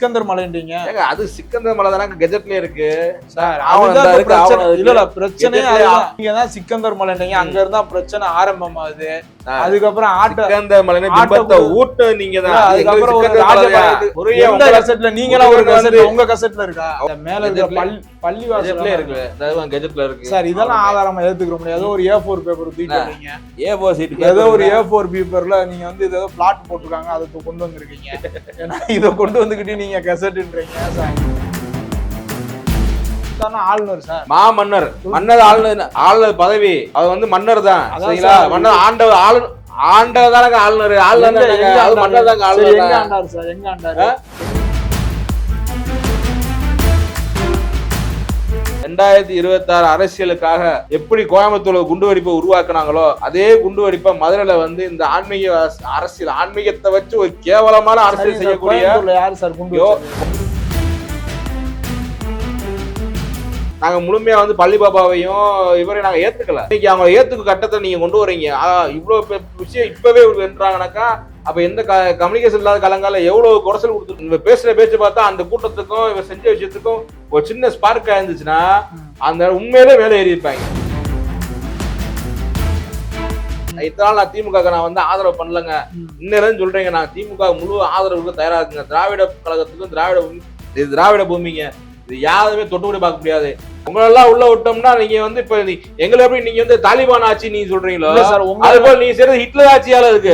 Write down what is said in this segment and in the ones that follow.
சிக்கந்தர் மலைன்றீங்க. ஏங்க அது சிக்கந்தர் மலை தானே கெஜெட்ல இருக்கு. சார் பிரச்சனை. இல்ல பிரச்சனையே நீங்க தான் சிக்கந்தர் மலைன்றீங்க. அங்க இருந்தா பிரச்சனை ஆரம்பமாகுது. அதுக்கப்புறம் ஆட்ட குழு. ஊட்ட நீங்க தான். அதுக்கப்புறம் ஒரு ராஜபாளையத்து- முறையா எந்த உங்க கசெட்ல நீங்களா ஒரு உங்களுக்கு கசெட்ல வந்து- உங்க கசெட்ல இருக்கா? மேல பள்ளி பள்ளி கெஜெட்ல வாசல் இருக்கு? கெஜெட்ல இருக்கு. சார் இதெல்லாம் ஆதாரமா ஏத்துக்க முடியாது. ஒரு ஏ ஃபோர் பேப்பர் தூக்கிட்டு வரீங்க ஏ ஃபோர் சீட் ஏதோ ஒரு ஏ ஃபோர் பேப்பர்ல நீங்க வந்து ஏதோ பிளாட் போட்டிருக்காங்க அதை தூ- கொண்டு வந்திருக்கீங்க. ஏன்னா இதை கொண்டு வந்துக்கிட்டு நீங்க கசட்டுன்றீங்க சார். தானே ஆளுநர் சார். மா மன்னர். மன்னர் ஆளுநர் ஆளுநர் பதவி. அது வந்து மன்னர் தான். சரிங்களா? சார். மன்னர் ஆண்டவர் ஆளு ஆண்டவர் தானங்க ஆளுநர். ஆளுநர் அது? மன்னர் தாங்க எங்க ஆளுநர் ஆண்டாரு சார்? எங்க ஆண்டாரு? ரெண்டாயிரத்தி இருபத்தி ஆறு அரசியலுக்காக எப்படி கோயம்புத்தூர்ல குண்டு வெடிப்பை உருவாக்குனாங்களோ அதே குண்டு வெடிப்பை மதுரையில வந்து இந்த ஆன்மீக அரச- அரசியல் ஆன்மீகத்தை வச்சு ஒரு கேவலமான அரசியல் செய்யக்கூடிய யாரு சார் குண்டு நாங்கள் முழுமையாக நாங்க முழுமையா வந்து பள்ளி பாபாவையும் இவரையும் நாங்க ஏத்துக்கல. இன்னைக்கு அவங்க ஏத்துக்கு கட்டத்தை நீங்க கொண்டு வரீங்க. ஆ, இவ்வளவு பெ- விஷயம் இப்பவே வென்றாங்கனாக்கா அப்ப எந்த கம்யூனிகேஷன் இல்லாத காலங்கால எவ்வளவு குறைச்சல் கொடுத்து இவ பேசுற பேச்சு பார்த்தா அந்த கூட்டத்துக்கும் இவ செஞ்ச விஷயத்துக்கும் ஒரு சின்ன ஸ்பார்க்காக இருந்துச்சுன்னா அந்த உண்மையிலே மேலே ஏறி இருப்பாங்க. இத்தனை நாள் நான் திமுக நான் வந்து ஆதரவு பண்ணலங்க. இன்னும் சொல்றீங்க நான் திமுக முழு ஆதரவுக்கு தயாரா இருக்குங்க. திராவிட கழகத்துக்கும் திராவிட பூமி- திராவிட பூமிங்க. இது யாருமே தொட்டு கூட பார்க்க முடியாது. உங்களெல்லாம் உள்ள விட்டோம்னா நீங்க வந்து இப்ப எங்களை எப்படி நீங்க வந்து தாலிபான் ஆட்சி நீங்க சொல்றீங்களோ? அது போல நீ செய்யறது ஹிட்லர் ஆட்சியால இருக்கு.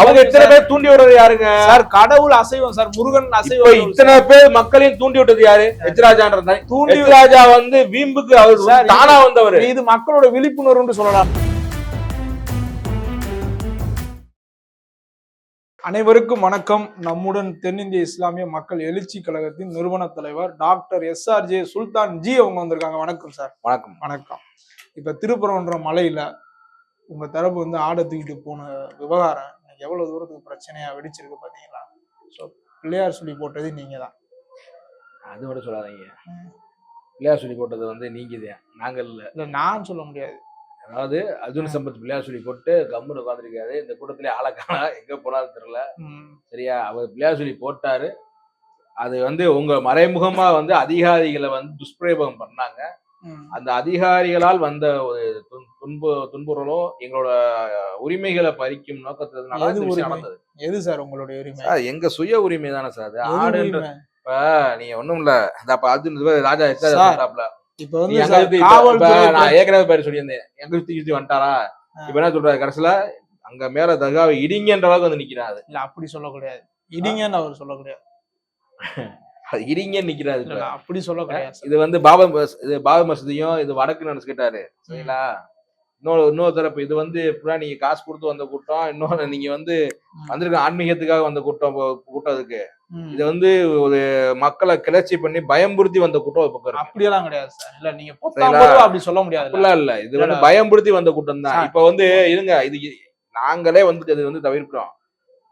அவங்க இத்தனை பேர் தூண்டி விடுறது யாருங்க? சார் கடவுள் அசைவம் சார் முருகன் அசைவம் இத்தனை பேர் மக்களையும் தூண்டி விட்டது யாரு? எச்ராஜான்ற தூண்டி எச்ராஜா வந்து வீம்புக்கு அவர் தானா வந்தவர். இது மக்களோட விழிப்புணர்வுன்னு சொல்லலாம். அனைவருக்கும் வணக்கம். நம்முடன் தென்னிந்திய இஸ்லாமிய மக்கள் எழுச்சி கழகத்தின் நிறுவன தலைவர் doctor S R J Sultan ji அவங்க வந்திருக்காங்க. வணக்கம் சார். வணக்கம். வணக்கம். இப்ப திருப்பரங்குன்ற மலையில உங்க தரப்பு வந்து ஆடை தூக்கிட்டு போன விவகாரம் இன்னைக்கு எவ்வளவு தூரத்துக்கு பிரச்சனையா வெடிச்சிருக்கு பாத்தீங்களா? ஸோ பிள்ளையார் சொல்லி போட்டது நீங்க தான் அது விட சொல்லாதீங்க. பிள்ளையார் சொல்லி போட்டது வந்து நீங்க நாங்க இல்ல இல்ல நான் சொல்ல முடியாது. அதாவது அர்ஜுன சம்பத் பிள்ளையார் சொல்லி போட்டு கம்முன்னு உட்காந்துருக்காரு இந்த கூட்டத்திலே ஆளக்கானா எங்க போனாலும் தெரியல. சரியா? அவர் பிள்ளையார் சொல்லி போட்டாரு. அது வந்து உங்க மறைமுகமா வந்து அதிகாரிகளை வந்து துஷ்பிரயோகம் பண்ணாங்க. அந்த அதிகாரிகளால் வந்த ஒரு துன்- துன்பு துன்புறலோ எங்களோட உரிமைகளை பறிக்கும் நோக்கத்தினால உரிமை? நடந்தது. எது சார் உங்களுடைய உரிமை? எங்க சுய உரிமை தானே சார். அது ஆடுன்ற? இப்ப நீங்க ஒண்ணும் இல்ல. இந்த அப்ப அர்ஜுன் இது ராஜா சார், இப்ப வந்து நான் ஏற்கனவே பேர் சொல்லியிருந்தேன். எங்க சுத்தி சுத்தி வந்துட்டாரா. இப்ப என்ன சொல்றாரு? கடைசியில அங்க மேல தர்காவை இடிங்கன்ற அளவுக்கு வந்து நிக்கிறாரு. இல்ல அப்படி சொல்லக்கூடாது. இடிங்கன்னு அவர் சொல்லக்கூடாது. அது இடிங்கன்னு நிக்கிறாரு அப்படி சொல்லக்கூடாது. இது வந்து பாபா மஸ்- இது பாபா மசூதியும் இது வடக்கு நினைச்சுக்கிட்டாரு சரிங்களா? இன்னொரு இன்னொரு தரப்பு. இது வந்து இப்ப நீங்க காசு கொடுத்து வந்த கூட்டம் இன்னொன்னு நீங்க வந்து. வந்திருக்க ஆன்மீகத்துக்காக வந்த கூட்டம் கூட்டம் இருக்கு. இது வந்து ஒரு மக்களை கிளர்ச்சி பண்ணி பயம்புறுத்தி வந்த கூட்டம் ஒரு பக்கம் அப்படியெல்லாம் கிடையாது சார். இல்ல நீங்க அப்படி சொல்ல முடியாது. அப்படிலாம் இல்ல. இது வந்து இல்ல. பயம்படுத்தி வந்த கூட்டம் தான். இப்ப வந்து இருங்க. இது நாங்களே வந்து இது வந்து தவிர்க்கிறோம்.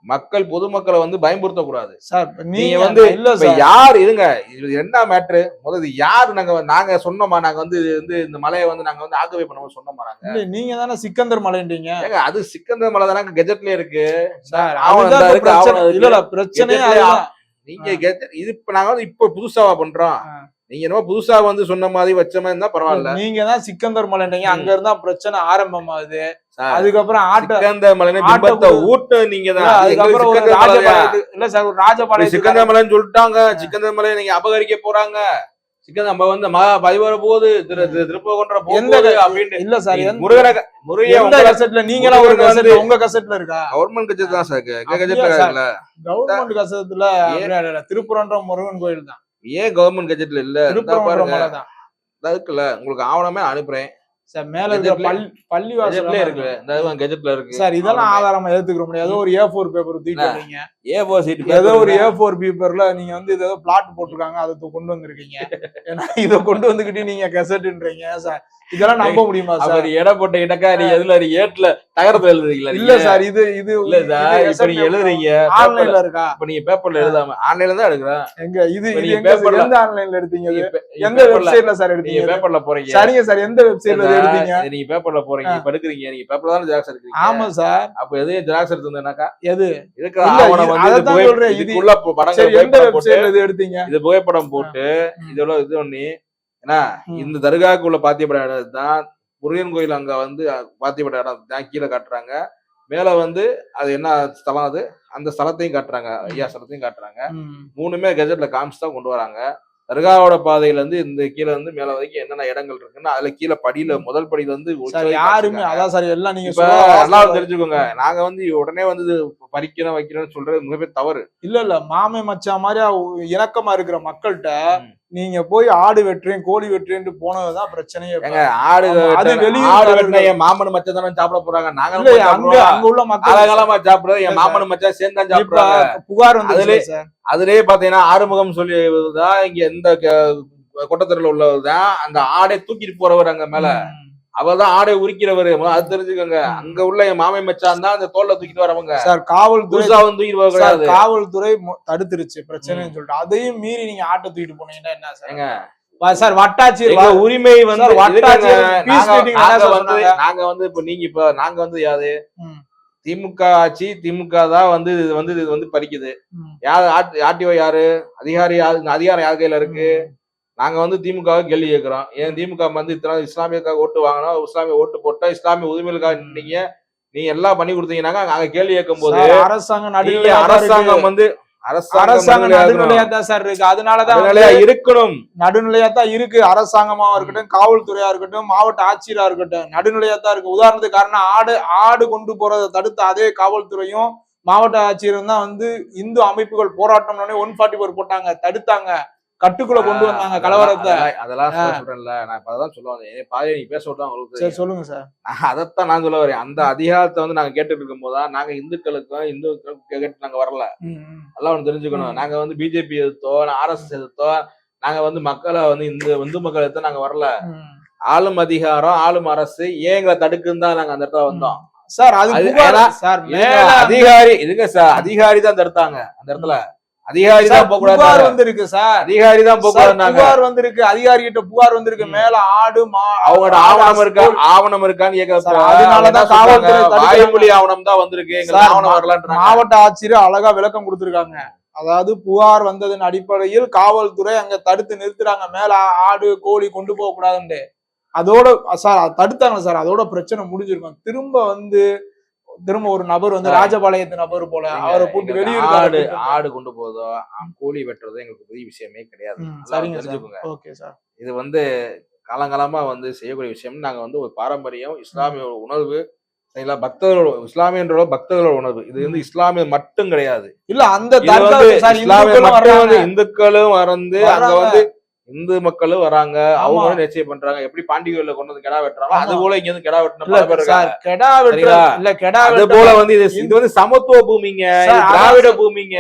மக்கள் பொதுமக்களை வந்து பயம்படுத்த கூடாது சார் நீங்க வந்து இல்ல யார் இருங்க இது என்ன மேட்ரு முதல்ல இது யாரு நாங்க நாங்க சொன்னோமா? நாங்க வந்து இது வந்து இந்த மலையை வந்து நாங்க வந்து ஆக்குபை பண்ணுவோம் சொன்னோமா நாங்க? நீங்க தானே சிக்கந்தர் மலைன்றீங்க. ஏங்க அது சிக்கந்தர் மலை தானே கெஜெட்ல இருக்கு. சார் இல்ல பிரச்சனையே. நீங்க கெஜெட் இது இப்ப நாங்க வந்து இப்ப புதுசாவா பண்றோம். நீங்க என்னமோ புதுசா வந்து சொன்ன மாதிரி வச்ச மாதிரி இருந்தா பரவாயில்ல. நீங்க தான் சிக்கந்தர் மலைன்றீங்க. அங்க இருந்தா பிரச்சனை ஆரம்பமாகுது. அதுக்கப்புறம் ஆட்ட குழு. ஊட்ட நீங்க தான். அதுக்கப்புறம் ஒரு ராஜபாளையத்து இல்ல சார் ஒரு ராஜபாளையத்துக்கு சிக்கந்தர் மலைன்னு சொல்லிட்டாங்க. சிக்கந்தர் மலையை நீங்க அபகரிக்க போறாங்க. சிக்கன் நம்ம வந்து மகா திரு திரு- திருப்பகொன்ற எந்த போகுது க- அப்படின்னு இல்ல சார் முருகனை முருகைய எந்த கசெட்ல நீங்களா ஒரு கசெட் உங்க கசெட்ல இருக்கா? கவர்மெண்ட் கட்சி தான் சார் இருக்கு. எங்க அப்படியா கட்சியில சார்? இருக்குல்ல கவர்மெண்ட் திருப்புரன்ற முருகன் கோயில் தான். ஏன் கவர்மெண்ட் கட்ஜெட்ல இல்ல? பாருங்க. இருக்குல்ல உங்களுக்கு ஆவணமே அனுப்புறேன். சார் மேல இருக்கிற பள்ளி பள்ளி கெஜெட்ல வாசல் இருக்கு கெஜெட்ல இருக்கு. சார் இதெல்லாம் ஆதாரமா ஏத்துக்க முடியாது. ஏதோ ஒரு ஏ ஃபோர் பேப்பர் தூக்கிட்டு வரீங்க ஏ ஃபோர் சீட் ஏதோ ஒரு ஏ ஃபோர் பேப்பர்ல நீங்க வந்து ஏதோ பிளாட் போட்டிருக்காங்க அதை கொண்டு வந்திருக்கீங்க. ஏன்னா இதை கொண்டு வந்துகிட்டு நீங்க கெசட்ன்றீங்க சார் இதெல்லாம் நம்ப முடியுமா சார் எடை போட்ட இடக்கா நீ எதுல ஏட்ல தகரத்துல எழுதுறீங்களா இல்ல சார் இது இது இல்ல சார் இப்ப நீங்க எழுதுறீங்க ஆன்லைன்ல இருக்கா? இப்ப நீங்க பேப்பர்ல எழுதாம ஆன்லைன்ல தான் எடுக்கிறேன். எங்க இது நீங்க paperல- எந்த ஆன்லைன்ல எடுத்தீங்க எந்த வெப்சைட்ல சார் எடுத்தீங்க? பேப்பர்ல போறீங்க. சரிங்க சார் எந்த வெப்சைட்ல எடுத்தீங்க. நீங்க பேப்பர்ல போறீங்க. இப்ப எடுக்கிறீங்க. நீங்க பேப்பர்ல தானே ஜெராக்ஸ் எடுக்கிறீங்க. ஆமா சார். அப்ப எது ஜெராக்ஸ் எடுத்திருந்தேனாக்கா எது? இருக்கிற ஆவணம் வந்து சொல்றேன். இதுக்குள்ள படங்கள் எந்த வெப்சைட்ல இது எடுத்தீங்க? இது புகைப்படம் போட்டு. இதெல்லாம் இது பண்ணி ஏன்னா. இந்த தர்காக்குள்ள பாத்தியப்பட இடம் தான் முருகன் கோயில் அங்க வந்து பாத்தியப்பட இடம் தான் கீழே காட்டுறாங்க. மேல வந்து அது என்ன ஸ்தலம் அது? அந்த ஸ்தலத்தையும் காட்டுறாங்க. ஐயா ஸ்தலத்தையும் காட்டுறாங்க. மூணுமே கெஜெட்ல காமிச்சு தான் கொண்டு வராங்க. தர்காவோட பாதையில இருந்து இந்த கீழே இருந்து மேல வரைக்கும் என்னென்ன இடங்கள் இருக்குன்னு அதுல கீழே படியில முதல் படியில உச்சவரைக்கும் யாருமே. அதான் சார் எல்லாம் நீங்க வாசகம் தெரிஞ்சுக்கோங்க நாங்க வந்து உடனே வந்து இது பறிக்கிறோம் வைக்கிறோம்னு சொல்றது மிகப்பெரிய தவறு இல்ல இல்ல மாமே மச்சான் மாதிரி அவ- இணக்கமா இருக்கிற மக்கள்கிட்ட. நீங்க போய் ஆடு வெட்டுறேன் கோழி வெட்டுறேன்ட்டு போனதுதான் பிரச்சனையே. ஆடு அது. வெட்டின என் மாமனு மச்சான் தானே சாப்பிட போறாங்க. நாங்க அங்க அங்க உள்ள மக்கள் காலகாலமா சாப்பிடுறது என் மாமனு மச்சான் சேர்ந்து தான் சாப்பிடுறாங்க. புகார் வந்து அதுலயே- பாத்தீங்கன்னா ஆறுமுகம் சொல்லிதான் இங்க இந்த கொட்டத்தரில் உள்ளவர்தான் அந்த ஆடை தூக்கிட்டு போறவர் அங்க மேல. ம். அவர்தான் ஆடை உரிக்கிறவரு. அது தெரிஞ்சுக்கோங்க. அங்க உள்ள என் மாமை மச்சான் தான் அந்த தோல்ல தூக்கிட்டு வரவங்க. சார் காவல்துறை தூக்கிட்டு சார், காவல்துறை தடுத்துருச்சு. பிரச்சனைன்னு சொல்லிட்டு. அதையும் மீறி நீங்க ஆட்டை தூக்கிட்டு போனீங்கன்னா என்ன சார்? சார் வட்டாட்சியர் எங்க வா- உரிமை வந்து நாங்க- வந்து சொன்னாங்க? நாங்க வந்து இப்ப நீங்க இப்ப நாங்க வந்து ம். திமுக ஆட்சி திமுக தான் வந்து இது வந்து இது வந்து பறிக்குது. யார் ஆர்டிஓ யாரு? அதிகாரி யாரு அதிகாரம் யார் கையில இருக்கு? நாங்க வந்து திமுக வை கேள்வி கேட்கிறோம் ஏன் திமுக வந்து இத்தனை இஸ்லாமியக்காக ஓட்டு வாங்கினோம் இஸ்லாமிய ஓட்டு போட்டா இஸ்லாமிய உரிமைகளுக்காக நின்னீங்க. நீங்க எல்லாம் பண்ணி கொடுத்தீங்கன்னாங்க நாங்க கேள்வி கேட்கும் போது அரசாங்கம் அரசாங்கம். வந்து அரசாங்கம் நடுநிலையா தான் சார் இருக்கு. அதனாலதான் இருக்கணும். நடுநிலையா தான் இருக்கு. அரசாங்கமா இருக்கட்டும் காவல்துறையா இருக்கட்டும் மாவட்ட ஆட்சியரா இருக்கட்டும் நடுநிலையா தான் இருக்கு. உதாரணத்துக்கு காரணம் ஆடு ஆடு கொண்டு போறதை தடுத்த அதே காவல்துறையும் மாவட்ட ஆட்சியரும் தான் வந்து இந்து அமைப்புகள் போராட்டம் ஒன் ஃபார்ட்டி ஃபோர் போட்டாங்க தடுத்தாங்க. கட்டுக்குள்ள கொண்டு வந்தாங்க கலவரத்தை. அதெல்லாம் அதெல்லாம் சொல்றேன்ல. நான் இப்ப அதான் சொல்ல வந்தேன். பாதி நீ பேச விட்டா உங்களுக்கு சரி சொல்லுங்க சார் அதைத்தான் நான் சொல்ல வரேன். அந்த அதிகாரத்தை வந்து நாங்க கேட்டுட்டு இருக்கும் போதா நாங்க இந்துக்களுக்கும் இந்துக்களுக்கும் கேட்டு நாங்க வரல. ம், ம். எல்லாம் ஒண்ணு தெரிஞ்சுக்கணும். நாங்க வந்து பிஜேபி எதிர்த்தோ ஆர்எஸ்எஸ் எதிர்த்தோ நாங்க வந்து மக்களை வந்து இந்து இந்து மக்கள் எதிர்த்தோ நாங்க வரல. ஆளும் அதிகாரம் ஆளும் அரசு ஏன் எங்களை தடுக்குன்னு தான் நாங்க அந்த இடத்துல வந்தோம். சார் அது அதிகாரி இதுங்க சார் அதிகாரி தான் தடுத்தாங்க அந்த இடத்துல. அதிகாரி தான் போக கூடாது வந்திருக்கு சார். அதிகாரி தான் போக கூடாதுனாங்க புகார் வந்திருக்கு அதிகாரி கிட்ட புகார் வந்திருக்கு. மேல ஆடு அவங்களோட ஆவணம் இருக்கா? ஆவணம் இருக்கான்னு சார், அதனாலதான் காவல்துறை. வாய்மொழி ஆவணம் தான் வந்திருக்கு. ஆவணம் வரலான்றாங்க. மாவட்ட ஆட்சியர் அழகா விளக்கம் கொடுத்திருக்காங்க. அதாவது புகார் வந்ததன் அடிப்படையில் காவல்துறை அங்க தடுத்து நிறுத்துறாங்க. மேல ஆடு கோழி கொண்டு போக கூடாதுன்னு அதோட சார் தடுத்தாங்க சார். அதோட பிரச்சனை முடிஞ்சிருக்கும். திரும்ப வந்து திரும்ப ஒரு நபர் வந்து. ராஜபாளையத்து நபர் போல அவரை போட்டு வெளியூர் ஆடு ஆடு கொண்டு போதோ கோழி வெட்டுறதோ எங்களுக்கு பெரிய விஷயமே கிடையாது. சரிங்க தெரிஞ்சுக்கோங்க. Okay sir. இது வந்து காலங்காலமா வந்து செய்யக்கூடிய விஷயம் நாங்க வந்து ஒரு பாரம்பரியம் இஸ்லாமிய உணர்வு சரிங்களா? பக்தர்களோட இஸ்லாமியன்றோட பக்தர்களோட உணர்வு. இது வந்து இஸ்லாமிய மட்டும் கிடையாது. இல்ல அந்த இஸ்லாமிய இந்துக்களும் மட்டும் வந்து அங்க. வந்து இந்து மக்களும் வராங்க ஆமா. அவங்களும் நிச்சயம் பண்றாங்க எப்படி பாண்டிகையில கொண்டு வந்து கெடா வெட்டுறாங்க அது. போல இங்க வந்து கெடா இருக்காங்க கெடா வெட்டுற? இல்ல கெடா அது போல வந்து இது இது வந்து சமத்துவ பூமிங்க திராவிட. பூமிங்க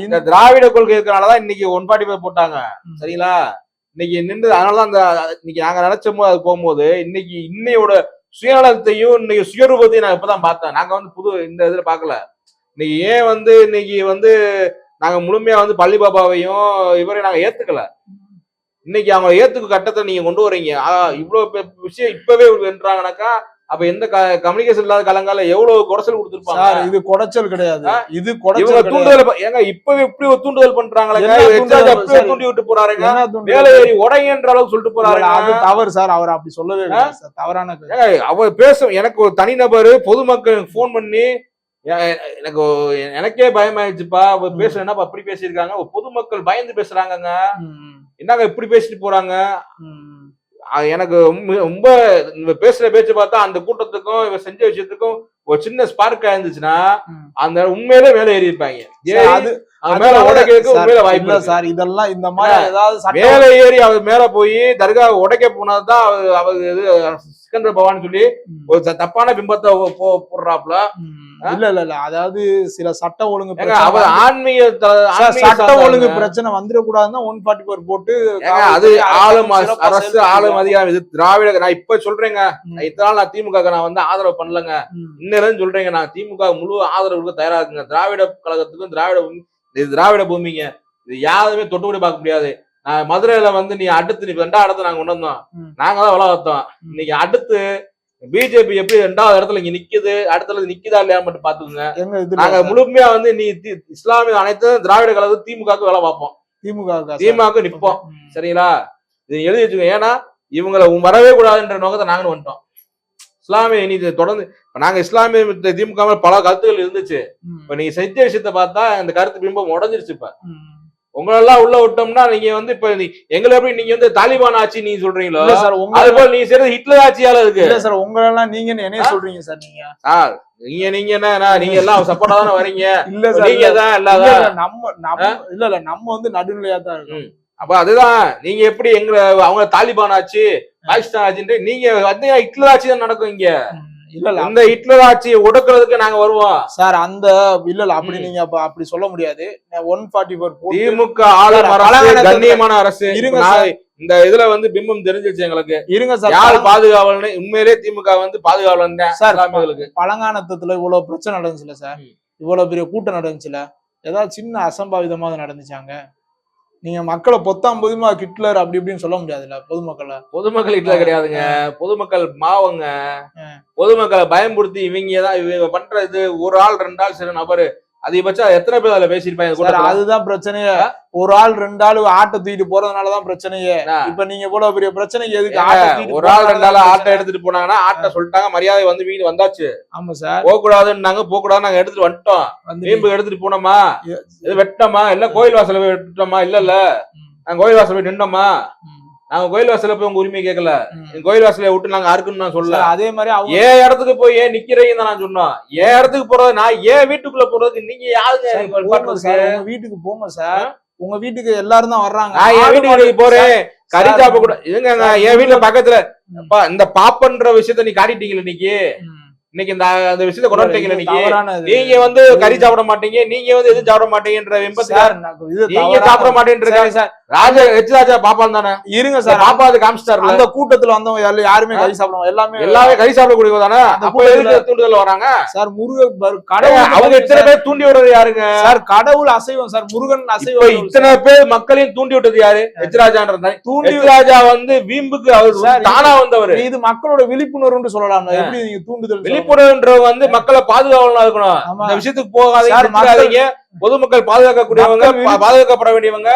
இந்த திராவிட கொள்கை இருக்கிறனாலதான் இன்னைக்கு ஒன் ஃபார்ட்டி ஃபைவ் போட்டாங்க. சரிங்களா இன்னைக்கு நின்று அதனாலதான் அந்த இன்னைக்கு நாங்க நினைச்சோமோ அது போகும்போது இன்னைக்கு இன்னையோட சுயநலத்தையும் இன்னைக்கு சுயரூபத்தையும் நான் இப்பதான் பார்த்தேன் நாங்க வந்து புது இந்த இதுல பார்க்கல இன்னைக்கு ஏன் வந்து இன்னைக்கு வந்து நாங்க முழுமையா வந்து பள்ளி பாபாவையும் இவரையும் நாங்க ஏத்துக்கல இன்னைக்கு அவங்க ஏத்துக்கு கட்டத்தை நீங்க கொண்டு வரீங்க. இவ்வளவு விஷயம் இப்பவே வென்றாங்கனாக்கா அப்ப எந்த கம்யூனிகேஷன் இல்லாத காலங்கால எவ்வளவு குறைச்சல் கொடுத்துருப்பாங்க? இது குடைச்சல் கிடையாது? இது குடைச்சல் தூண்டுதல் ஏங்க இப்பவே இப்படி ஒரு தூண்டுதல் சரி. தூண்டி விட்டு போறாருங்க? மேல ஏறி உடையன்ற அளவுக்கு சொல்லிட்டு போறாருங்க. அது தவறு சார் அவர் அப்படி சொல்லவே சார் தவறான கருத்து. ஏங்க, அவ பேச எனக்கு ஒரு தனிநபர் பொதுமக்கள் போன் பண்ணி எனக்கு எனக்கே பயமாயிடுச்சுப்பா. அவ ம். பேசுற என்னப்பா அப்படி பேசியிருக்காங்க. பொதுமக்கள் பயந்து பேசுறாங்கங்க. ம், என்னங்க இப்படி பேசிட்டு போறாங்க எனக்கு ரொம்ப- பேசுற பேச்சு பார்த்தா அந்த கூட்டத்துக்கும் இவ செஞ்ச விஷயத்துக்கும் ஒரு சின்ன ஸ்பார்க் ஆயிருந்துச்சுன்னா. அந்த உண்மையிலே மேல ஏறி இருப்பாங்க அது மேல உடைக்கிறதுக்கு உண்மையில வாய்ப்பு. சார் இதெல்லாம் இந்த மாதிரி ஏதாவது மேல ஏறி அவர் மேல போய் தர்கா உடைக்க போனதுதான் அவர் அவர் இது சிக்கந்தர் பவான் சொல்லி ஒரு தப்பான பிம்பத்தை போ- போ- போடுறாப்புல. ம். இல்ல இல்ல இல்ல. அதாவது சில சட்ட ஒழுங்கு அவர் ஆன்மீக த- சார், ஆன்மீக சட்ட சார்ந்தவங்க. ஒழுங்கு பிரச்சனை வந்துடக்கூடாதுன்னு ஒன் ஃபார்ட்டி ஃபோர் போட்டு அது ஆளும் அரசு. ஆளும் அதிகாரம். இது திராவிட நான் இப்ப சொல்றேங்க. ம், நான் திமுக நான் வந்து ஆதரவு பண்ணலங்க. இன்னும் சொல்றேங்க நான் திமுக முழு ஆதரவுக்கு தயாரா இருக்குங்க. திராவிட கழகத்துக்கும் திராவிட இது திராவிட பூமிங்க. இது யாருமே தொட்டு கூட பார்க்க முடியாது. நான் மதுரையில வந்து நீ அடுத்து நீ ரெண்டாவது இடத்த நாங்க கொண்டு வந்தோம். நாங்க தான் உலகத்தோம் ம். இன்னைக்கு அடுத்து பிஜேபி எப்படி ரெண்டாவது இடத்துல இங்க நிக்குது அடுத்த நிக்குதா இல்லையான்னு மட்டும் பாத்துக்கோங்க நாங்க முழுமையா வந்து நீ இஸ்லாமிய அனைத்து திராவிட கழகம் திமுகவுக்கு வேலை பார்ப்போம் திமுக? திமுகவுக்கு நிப்போம். சரிங்களா இது எழுதி வச்சுக்கோங்க ஏன்னா இவங்களை வரவே கூடாதுன்ற நோக்கத்தை நாங்களும் வந்துட்டோம் இஸ்லாமிய நீ தொடர்ந்து நாங்க இஸ்லாமிய திமுக பல கருத்துக்கள் இருந்துச்சு. இப்ப நீங்க செஞ்ச விஷயத்த பார்த்தா இந்த கருத்து பிம்பம் உடஞ்சிருச்சு இப்ப. உங்களெல்லாம் உள்ள விட்டோம்னா நீங்க வந்து இப்ப எங்களை எப்படி நீங்க வந்து தாலிபான் ஆட்சி நீ சொல்றீங்களோ? சார் அது போல நீ செய்யறது ஹிட்லர் ஆட்சியால இருக்கு. இல்ல சார் உங்களெல்லாம் நீங்க என்னைய சொல்றீங்க சார் நீங்க. சார் நீங்க நீங்க என்ன நீங்க எல்லாம் சப்போர்ட்டா தானே வரீங்க? இல்ல சார் நீங்க. தான் இல்ல, நம்ம இல்ல இல்ல நம்ம வந்து நடுநிலையா தான் இருக்கோம். அப்ப அதுதான் நீங்க எப்படி எங்களை அவங்க தாலிபான் ஆச்சு பாகிஸ்தான் ஆச்சுன்ட்டு நீங்க வந்து ஹிட்லர் ஆட்சி தான் நடக்கும் இங்க. இல்ல இல்ல. இந்த ஹிட்லர் ஆட்சியை ஒடுக்குறதுக்கு நாங்க வருவோம். சார் அந்த இல்ல இல்ல. அப்படி. நீங்க அப்ப அப்படி சொல்ல முடியாது. ஒன் ஃபார்ட்டி ஃபோர் திமுக ஆளும் கண்ணியமான அரசு. இருங்க இந்த இதுல வந்து பிம்பம் தெரிஞ்சிருச்சு எங்களுக்கு. இருங்க சார். யார் பாதுகாவலன்னு உண்மையிலே திமுக வந்து பாதுகாவலன் தான் சார் பழங்கானத்துல இவ்வளவு பிரச்சனை நடந்துச்சுல சார். இவ்வளவு பெரிய கூட்டம் நடந்துச்சுல? ஏதாவது சின்ன அசம்பாவிதமா அது நடந்துச்சாங்க? நீங்க மக்களை பொத்தாம் பொதுமா ஹிட்லர் அப்படி இப்படின்னு சொல்ல முடியாதுல்ல பொதுமக்களை. பொதுமக்கள் ஹிட்லர் கிடையாதுங்க. பொதுமக்கள் மாவங்க. பொதுமக்களை பயன்படுத்தி இவங்க தான் இவங்க பண்றது ஒரு ஆள் ரெண்டு ஆள் சில நபரு அதிகபட்சம் எத்தனை பேர் அதுல பேசியிருப்பாங்க? அதுதான் பிரச்சனையே. ஒரு ஆள் ரெண்டு ஆள் ஆட்டை தூக்கிட்டு போறதுனாலதான் பிரச்சனையே? இப்ப நீங்க இவ்வளவு பெரிய பிரச்சனைக்கு எதுக்கு ஒரு ஆள் ரெண்டு ஆள் ஆட்டை எடுத்துட்டு போனாங்கன்னா ஆட்டை சொல்லிட்டாங்க மரியாதை வந்து வீடு வந்தாச்சு. ஆமா சார். போக கூடாதுன்னாங்க போக கூடாது நாங்க எடுத்துட்டு வந்துட்டோம். வந்து வீம்பு எடுத்துட்டு போனோமா? வெட்டோமா? இல்ல கோயில் வாசல்ல போய் வெட்டோமா? இல்ல இல்ல நாங்க கோயில் வாசல்ல போய் நின்னோமா? நாங்க கோயில் வாசல்ல போய் உங்க உரிமையை கேட்கல கோயில் வாசலை விட்டு நாங்க அறுக்குன்னு நான் சொல்ல சார், அதே மாதிரி அவங்க ஏன் இடத்துக்கு போய் ஏன் நிக்கிறீங்கன்னு தான் நான் சொன்னோம். ஏன் இடத்துக்கு போறது நான் ஏன் வீட்டுக்குள்ள போறதுக்கு நீங்க யாருங்க வீட்டுக்கு போங்க சார். உங்க வீட்டுக்கு எல்லாரும் தான் வர்றாங்க. நான் என் வீட்டுக்கு போறேன் கறி சாப்பிட கூட இதுங்க என் வீட்டுல பக்கத்துல இந்த பாப்பன்ற விஷயத்த நீ காட்டிட்டீங்களா இன்னைக்கு. இன்னைக்கு இந்த அந்த விஷயத்த கொண்டு வந்துட்டீங்களா இது இன்னைக்கு. நீங்க வந்து கறி சாப்பிட மாட்டீங்க நீங்க வந்து எதுவும் சாப்பிட மாட்டீங்கன்ற இது நீங்க சாப்பிட மாட்டேன்றீங்க சார், ராஜா எச் ராஜா பாப்பான் தானே? இருங்க சார். பாப்பா அது காமிச்சிட்டாருல. அந்த கூட்டத்துல வந்தவங்க யாரு- யாருமே கறி சாப்பிடுவாங்க எல்லாமே எல்லாமே கறி சாப்பிடக்கூடியவங்க தானே? அந்த அப்ப எதுக்கு தூண்டுதல் வராங்க? சார் முருக பர்- ஏங்க, கடவுள் அவங்க இத்தனை பேர் தூண்டி விடுறது யாருங்க? சார் கடவுள் அசைவம் சார் முருகன் அசைவம் இத்தனை பேர் மக்களையும் தூண்டி விட்டது யாரு? எச் ராஜான்றது தூண்டி ராஜா வந்து வீம்புக்கு அவர் தானா வந்தவர். இது மக்களோட விழிப்புணர்வுன்னு சொல்லலாம் எப்படி நீங்க தூண்டுதல் விழிப்புணர்வுன்றவங்க வந்து மக்களை பாதுகாவலா இருக்கணும். இந்த விஷயத்துக்கு போகாதீங்க. பொதுமக்கள் பாதுகாக்கக்கூடியவங்க பாதுகாக்கப்பட வேண்டியவங்க.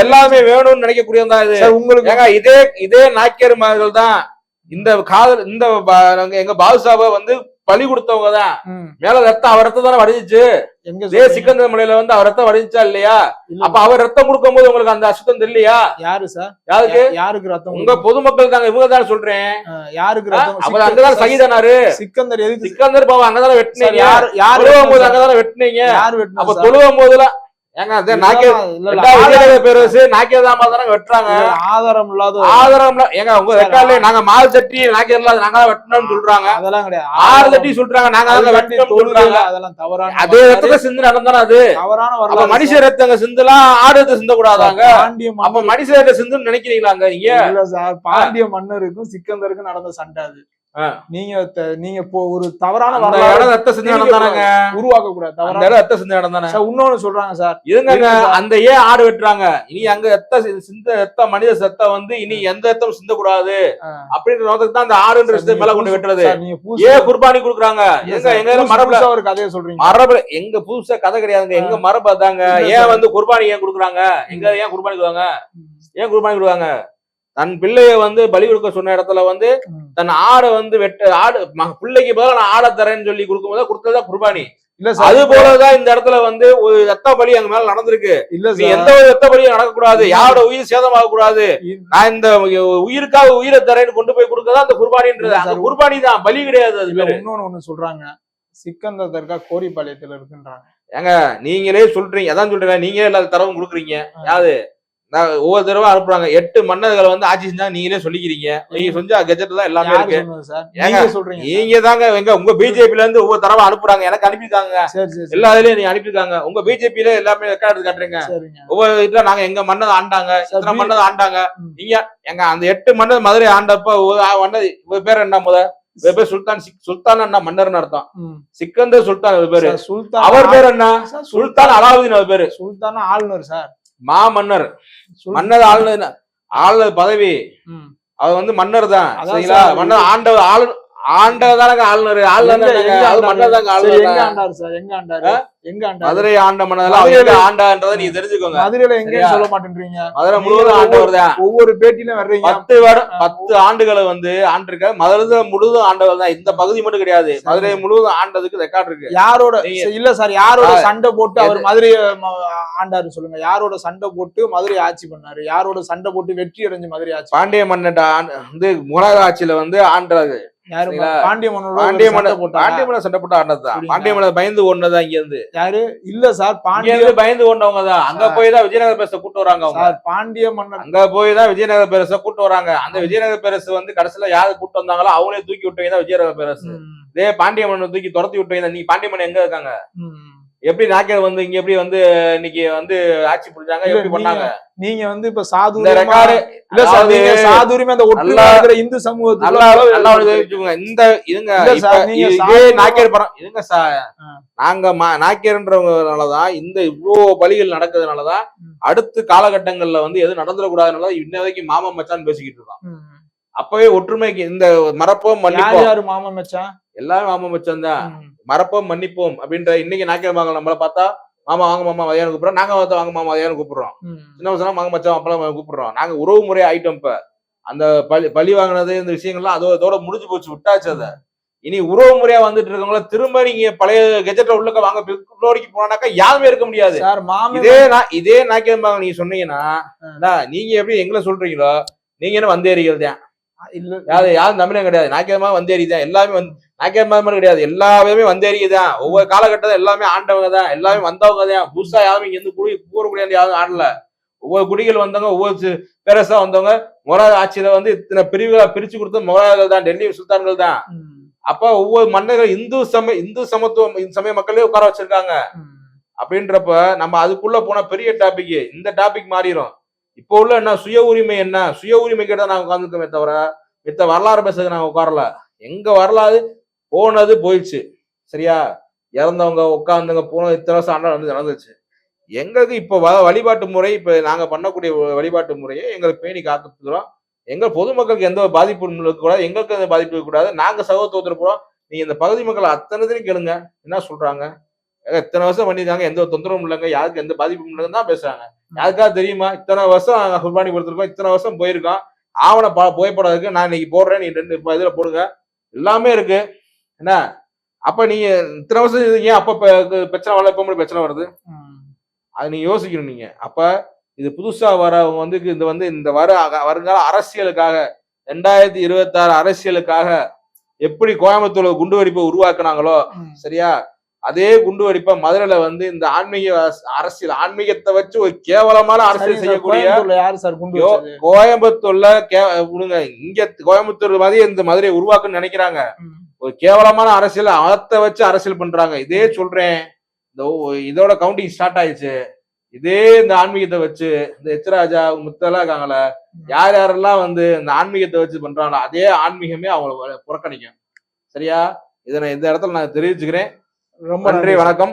எல்லாமே வேணும்னு நினைக்கக்கூடியவங்க தான் இது. உங்களுக்கு இதே இதே நாய்க்கர் மகள் தான் இந்த காதல் இந்த எங்க பாதுஷாவை வந்து பலி கொடுத்தவங்க தான். மேல ரத்தம் அவர் ரத்தம் தானே வடிஞ்சிச்சு. இதே? சிக்கந்தர் மலையில வந்து அவர் ரத்தம் வடிஞ்சா இல்லையா? இல்ல, அப்ப அவர் ரத்தம் கொடுக்கும்போது உங்களுக்கு அந்த அசுத்தம் தெரியலையா? யாரு சார்? யாருக்கு? யாருக்கு ரத்தம் உங்க பொதுமக்கள் தாங்க இவங்க தான் சொல்றேன். யாருக்கு ரத்தம் அவர் அங்கதான் சகிதானாரு. சிக்கந்தர் எதுக்கு? சிக்கந்தர் பாபா அங்கதானே வெட்டினீங்க. யாரு போது? அங்கதானே வெட்டினீங்க. யாரு வெட்டினது அப்ப? தொழுவும் போதுலாம் நாக்கே ஆதாரம் இல்லாத ஆதாரம் ஏங்க உங்க ரெக்கார்ட்ல நாங்க மால் தட்டி நாக்கியர்ல நாங்க தான் வெட்டணும்னு சொல்றாங்க. அதெல்லாம் கிடையாது. ஆறு தட்டி சொல்றாங்க நாங்க அதெல்லாம் தவறான அதே. ரத்தத்தை சிந்து நடந்தானே அது? தவறான வரலாறு மனுஷ ரத்தங்க சிந்துலாம் ஆடு ரத்தம் சிந்த கூடாதாங்க அப்ப மனுஷ சிந்துன்னு நினைக்கிறீங்களாங்க நீங்க? இல்ல சார் பாண்டிய மன்னருக்கும் சிக்கந்தருக்கும் நடந்த சண்டை அது. நீங்க நீங்க ஒரு தவறான ரத்த சிந்து நடந்தானாங்க உருவாக்க கூடாது. தவறான ரத்த சிந்து நடந்தானே சார் இன்னொன்னு சொல்றாங்க சார். இருங்க. அந்த ஏன் ஆடு வெட்டுறாங்க. இனி அங்க ரத்த சிந்த ரத்த மனித சத்தம் வந்து இனி எந்த ரத்தம் சிந்த கூடாது. அப்படின்ற நோக்கத்துக்கு தான் அந்த ஆடுன்ற விஷயத்தை மேல கொண்டு வெட்டுறது. ஏன் குர்பானி குடுக்குறாங்க. எங்க எங்க மரபுல ஒரு கதையை சொல்றீங்க. மரபுல எங்க புதுசா கதை கிடையாதுங்க. எங்க மரபு அதாங்க. ஏன். வந்து குர்பானி ஏன் குடுக்குறாங்க? எங்க ஏன் குர்பானி கொடுவாங்க ம். ஏன் குர்பானி கொடுவாங்க தன் பிள்ளைய வந்து பலி கொடுக்க சொன்ன இடத்துல வந்து. தன் ஆடை வந்து வெட்ட ஆடு பிள்ளைக்கு பதிலா நான் ஆடை தரேன்னு சொல்லி கொடுக்கும்போது கொடுத்ததுதான் குர்பானி. இல்ல சார். அது போலதான் இந்த இடத்துல வந்து ஒரு ரத்த பலி அங்க மேல நடந்திருக்கு. இல்ல நீ சார். எந்த ஒரு ரத்த பலியும் நடக்கக்கூடாது. யாரோட உயிர் சேதமாக கூடாது. நான் இந்த உயிருக்காக உயிரை தரேன்னு கொண்டு போய் கொடுக்கதான் அந்த குர்பானின்றது. அந்த. குர்பானி தான். பலி கிடையாது அது. இன்னொன்னு ஒண்ணு சொல்றாங்க. சிக்கந்தர் தர்கா கோரிப்பாளையத்துல இருக்குன்றாங்க. நீங்களே சொல்றீங்க. அதான் சொல்றேன் நீங்களே எல்லா தரவும் கொடுக்குறீங்க. யாரு நான் ஒவ்வொரு தடவை அனுப்புறாங்க. எட்டு மன்னர்களை வந்து ஆட்சி செஞ்சா நீங்களே சொல்லிக்கிறீங்க. நீங்க செஞ்ச கெஜெட் தான் எல்லாமே இருக்கு. நீங்க சொல்றீங்க சார். நீங்க தாங்க எங்க உங்க பிஜேபில இருந்து ஒவ்வொரு தடவை அனுப்புறாங்க. எனக்கு அனுப்பியிருக்காங்க. சரி. எல்லா இதுலயும் நீங்க அனுப்பியிருக்காங்க. உங்க பிஜேபில எல்லாமே ரெக்கார்டு காட்டுறீங்க. ஒவ்வொரு இதுல நாங்க எங்க மன்னதை ஆண்டாங்க. இத்தனை மன்னதை ஆண்டாங்க. நீங்க எங்க அந்த எட்டு மன்னர் மதுரை ஆண்டப்ப ஒரு மன்னர் பேர் என்ன முத பேர் சுல்தான். சுல்தான் என்ன மன்னர்னு அர்த்தம். சிக்கந்தர் சுல்தான் பேரு. சுல்தான் அவர் பேர் என்ன? சுல்தான் அலாவுதீன் அவர் பேரு. சுல்தான் ஆளுநர் சார்? மாமன்னர் சொல்லு. மன்னர் ஆளுநர் ஆளுநர் பதவி ம். அவர் வந்து மன்னர் தான் சரிங்களா சார். மன்னர் ஆண்டவர் ஆளு ஆண்டவர் தானங்க ஆளுநர் ஆளுநர் மதுரை ஆண்ட எங்க ஆண்டான்றதை தெரிஞ்சுக்கோங்க. மதுரையில எங்கேயும்? சொல்ல மாட்டேன்றீங்க. மதுரை முழுவதும் ஆண்டவர் தான் ஒவ்வொரு பேட்டியிலும் வர்றீங்க. பத்து வருடம் பத்து ஆண்டுகளை வந்து ஆண்டிருக்க மதுரை முழுவதும் ஆண்டவர் தான் இந்த பகுதி மட்டும் கிடையாது. மதுரை முழுவதும் ஆண்டதுக்கு ரெக்கார்ட் இருக்கு. யாரோட இல்ல சார் யாரோட சண்டை போட்டு அவர் மதுரையை ம- ஆண்டாரு சொல்லுங்க. யாரோட சண்டை போட்டு மதுரை ஆட்சி பண்ணாரு? யாரோட சண்டை போட்டு வெற்றி அடைஞ்சு மதுரை ஆட்சி பாண்டிய மன்னன் வந்து முகலாய ஆட்சியில வந்து ஆண்டாரு யாரு? பாண்டிய பாண்டிய பாண்டிய மன்னர் சண்டை போட்டு? பாண்டிய மன்னர் பயந்து ஓடுனதா இங்க இருந்து யாரு? இல்ல சார் பாண்டிய பயந்து ஓடுனவங்க தான் அங்க போய் தான் விஜயநகர பேரரச கூட்டு வராங்க அவங்க. பாண்டிய மன்னர் அங்க போய் தான் விஜயநகர பேரரச கூட்டு வராங்க. அந்த விஜயநகர பேரரசு வந்து கடைசியில யாரு கூட்டு வந்தாங்களோ அவங்களே தூக்கி விட்டவங்க தான் விஜயநகர பேரரசு. ம், இதே பாண்டிய மன்னன் தூக்கி துரத்தி விட்டவங்க தான். நீ பாண்டிய மன்னன் எங்க இருக்காங்க. எப்படி நாக்கியர் வந்து இங்க எப்படி வந்து இன்னைக்கு வந்து ஆட்சி புரிஞ்சாங்க எப்படி பண்ணாங்க நீங்க வந்து இப்ப ரெக்கார்டு இல்ல சார் சாதுரியமா அந்த இருக்கிற இந்து. தெரிஞ்சுக்கோங்க. இந்த இதுங்க சார், நாக்கியர் படம் இதுங்க சா- ஆ. நாங்க நாக்கியர்ன்றவங்கனாலதான் இந்த இவ்வளோ பலிகள் நடக்கிறதுனாலதான். அடுத்த காலகட்டங்கள்ல வந்து எது நடந்துடக்கூடாதுனால இன்ன வரைக்கும் மாமா மச்சான் பேசிக்கிட்டு இருக்கோம் ம். அப்பவே ஒற்றுமைக்கு இந்த மறப்போம் மன்னிப்போம். யாரு மாமா மச்சான்? எல்லாரும் மாமா மச்சான் தான். மறப்போம் மன்னிப்போம் அப்படின்ற இன்னைக்கு நாக்கியர் மகள் நம்மள பார்த்தா மாமா வாங்க மாமா மதியானம் கூப்பிடுறோம். நாங்க வாங்க மாமா மதியானம் கூப்பிடுறோம். சின்ன பசங்க வாங்க மச்சான் அப்பெல்லாம் கூப்பிடுறோம். நாங்க உறவு முறை ஆயிட்டோம் இப்ப. அந்த பழி பழி வாங்கினது இந்த விஷயங்கள்லாம் அதோட அதோட முடிஞ்சு போச்சு விட்டாச்சு அதை. இனி உறவு முறையா வந்துட்டு இருக்கவங்கள திரும்ப நீங்க பழைய கெஜெட்ல உள்ளக்க வாங்க பிப்ரவரிக்கு போனாக்கா யாருமே இருக்க முடியாது. இதே நான் இதே நாக்கியம்பாங்க நீங்க சொன்னீங்கன்னா நீங்க எப்படி எங்களை சொல்றீங்களோ நீங்க என்ன வந்தேறிகள் தான் யாரு யாரும் தமிழன் கிடையாது. நாக்கியமா வந்தேறி தான் எல்லாமே வந்து மாதிரி கிடையாது. எல்லாமே வந்தேறிக தான் ஒவ்வொரு காலகட்டத்தில் எல்லாமே ஆண்டவங்க தான். எல்லாமே வந்தவங்க தான். புதுசா யாரும் இங்க இருந்து குடி கூற கூடிய யாரும் ஆடல. ஒவ்வொரு குடிகள் வந்தவங்க ஒவ்வொரு பேரரசா வந்தவங்க மொராஜ் ஆட்சியில வந்து இத்தனை பிரிவுகளா பிரிச்சு கொடுத்த மொராஜர்கள் தான். டெல்லி சுல்தான்கள் தான். அப்ப ஒவ்வொரு மன்னர்கள் இந்து சமய இந்து சமத்துவம் இந்த சமய மக்களே உட்கார வச்சிருக்காங்க. அப்படின்றப்ப நம்ம அதுக்குள்ள போனா பெரிய டாபிக் இந்த டாபிக் மாறிடும் இப்போ உள்ள என்ன சுய உரிமை என்ன? சுய உரிமை கிட்ட நாங்கள் உட்காந்துருக்கோமே தவிர மித்த வரலாறு பேசுறதுக்கு நாங்கள் உட்காரல. எங்க வரலாறு? போனது போயிடுச்சு. சரியா? இறந்தவங்க உட்காந்துங்க போனது இத்தனை வருஷம் ஆண்டா வந்து நடந்துச்சு. எங்களுக்கு இப்போ வ- வழிபாட்டு முறை இப்போ நாங்கள் பண்ணக்கூடிய வழிபாட்டு முறையை எங்களுக்கு பேணி காத்துக்கிறோம். எங்கள் பொதுமக்களுக்கு எந்த ஒரு பாதிப்பும் இருக்கக்கூடாது. எங்களுக்கு எந்த பாதிப்பு இருக்கக்கூடாது. நாங்கள் சகோதரத்தில் இருக்கிறோம். நீங்கள் இந்த பகுதி மக்கள் அத்தனைத்தையும் கேளுங்க. என்ன சொல்கிறாங்க எத்தனை இத்தனை வருஷம் பண்ணியிருக்காங்க? எந்த தொந்தரவும் இல்லைங்க. யாருக்கு எந்த பாதிப்பும் இல்லைன்னு தான் பேசுகிறாங்க யாருக்கா தெரியுமா? இத்தனை வருஷம் நாங்க குர்பானி கொடுத்துருக்கோம். இத்தனை வருஷம் போயிருக்கோம். ஆவண ப புகைப்படம் இருக்கு நான் இன்னைக்கு போடுறேன். நீ ரெண்டு இதுல போடுங்க. எல்லாமே இருக்கு. என்ன? அப்ப நீங்க இத்தனை வருஷம் இது ஏன் அப்ப பிரச்சனை வரல. இப்ப மட்டும் பிரச்சனை வருது. அதை நீங்க யோசிக்கணும் நீங்க. அப்ப இது புதுசா வரவங்க வந்து இந்த வந்து இந்த வர வருங்கால அரசியலுக்காக ரெண்டாயிரத்தி இருபத்தி ஆறு அரசியலுக்காக எப்படி கோயம்புத்தூர்ல குண்டு வெடிப்பை உருவாக்குனாங்களோ. சரியா? அதே குண்டு வெடிப்பை மதுரையில வந்து இந்த ஆன்மீக அரச- அரசியல் ஆன்மீகத்தை வச்சு ஒரு கேவலமான அரசியல் செய்யக்கூடிய கோயம்புத்தூர்ல யாரு சார் குண்டு? கோயம்புத்தூர்ல விடுங்க இங்க கோயம்புத்தூர் மாதிரி இந்த மதுரையை உருவாக்குன்னு நினைக்கிறாங்க. ஒரு கேவலமான அரசியல் அறத்தை வச்சு அரசியல் பண்றாங்க. இதே சொல்றேன் இந்த இதோட கவுண்டிங் ஸ்டார்ட் ஆயிடுச்சு. இதே இந்த ஆன்மீகத்தை வச்சு இந்த எச்ராஜா முத்தெல்லாம் இருக்காங்களே யார் யாரெல்லாம் வந்து இந்த ஆன்மீகத்தை வச்சு பண்றாங்களோ அதே ஆன்மீகமே அவங்கள புறக்கணிக்கும். சரியா? இதை நான் இந்த இடத்துல நான் தெரிவிச்சுக்கிறேன். ரொம்ப நன்றி வணக்கம்.